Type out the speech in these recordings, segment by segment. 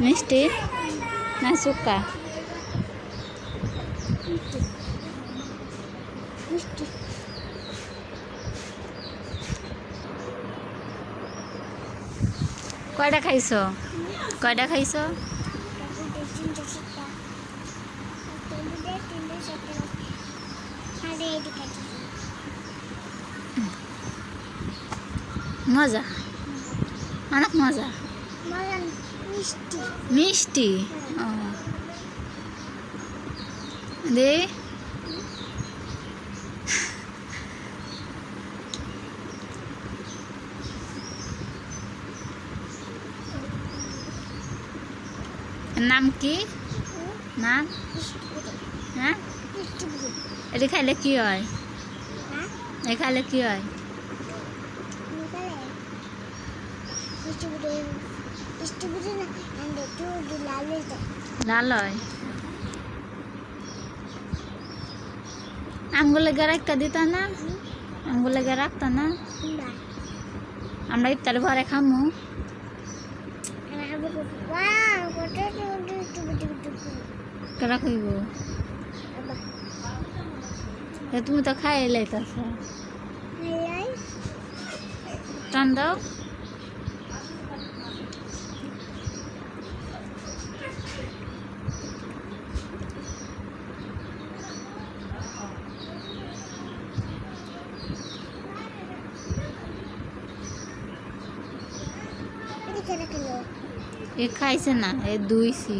মিষ্টি না মিষ্টি কয়টা খাইছো? কয়টা খাইছো? মজা। অনেক মজা। মিষ্টি। দে। নাম কি? নাম? হ্যাঁ? এটা খাইলে কি হয়? হ্যাঁ? এটা খাইলে কি হয়? নিকালে মিষ্টি বুড়ি মিষ্টি বুড়ি না and একটু লাল লাল হয় আমগুলো গে রাখতে দিত না? আমগুলো গে রাখতো না? আমরা ইফতার ঘরে খামু। তুমি তো খাই লাইতাছ টান দাও। এ খাইছে না, এ দুইছি।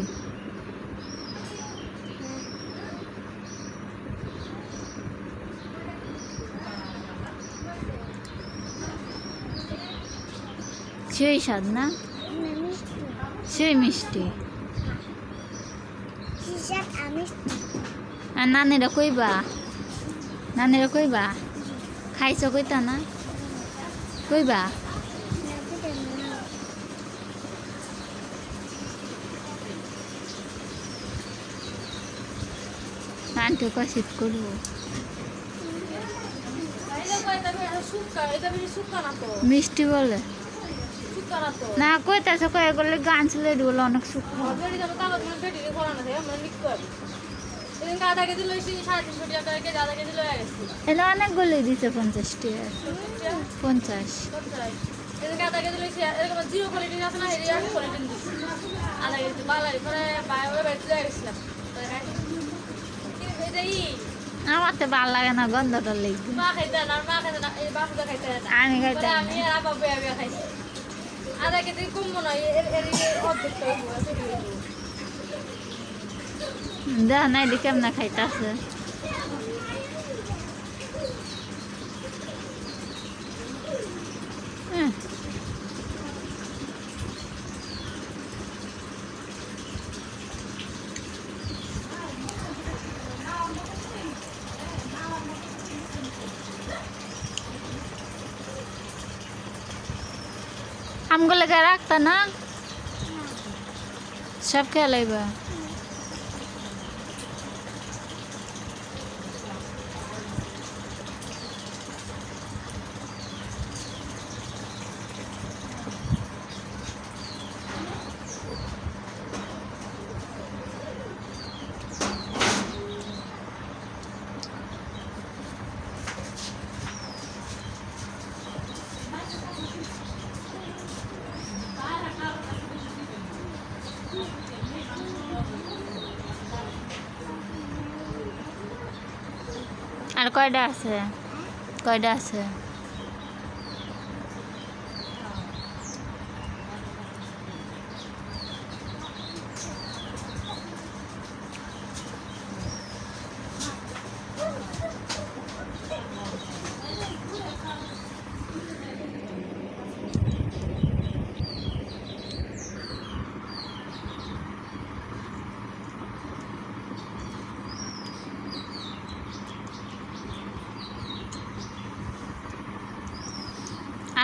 সেই স্বাদ না? সেই মিষ্টি। আর কইবা? নানিরা কইবা? খাইছ কইতা না? কইবা? আন্টি কষিত করব। মিষ্টি বলে। না কই কইতাছে, কয়ে গেলে গান ছেলে বলে অনেক সুখ এটা অনেকগুলো দিছে পঞ্চাশ টাকা পঞ্চাশ। তো ভালো লাগে না গন্ধটা লেগে আমি খাইতে আমি আর আবার বয়া তো ভালো লাগে না গন্ধটা লেগে আমি খাইতে দেখ না এদিকে কেমন খাইতেছে। আমগুলো রাখতা না সব খেয়ে আর কয়টা আছে? কয়টা আছে?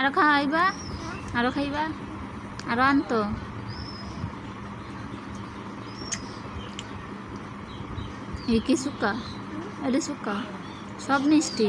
আরও খাওয়াইবা? আরও খাইবা? আরও আনতো? এই কি শুকা? এটা শুকা। সব মিষ্টি।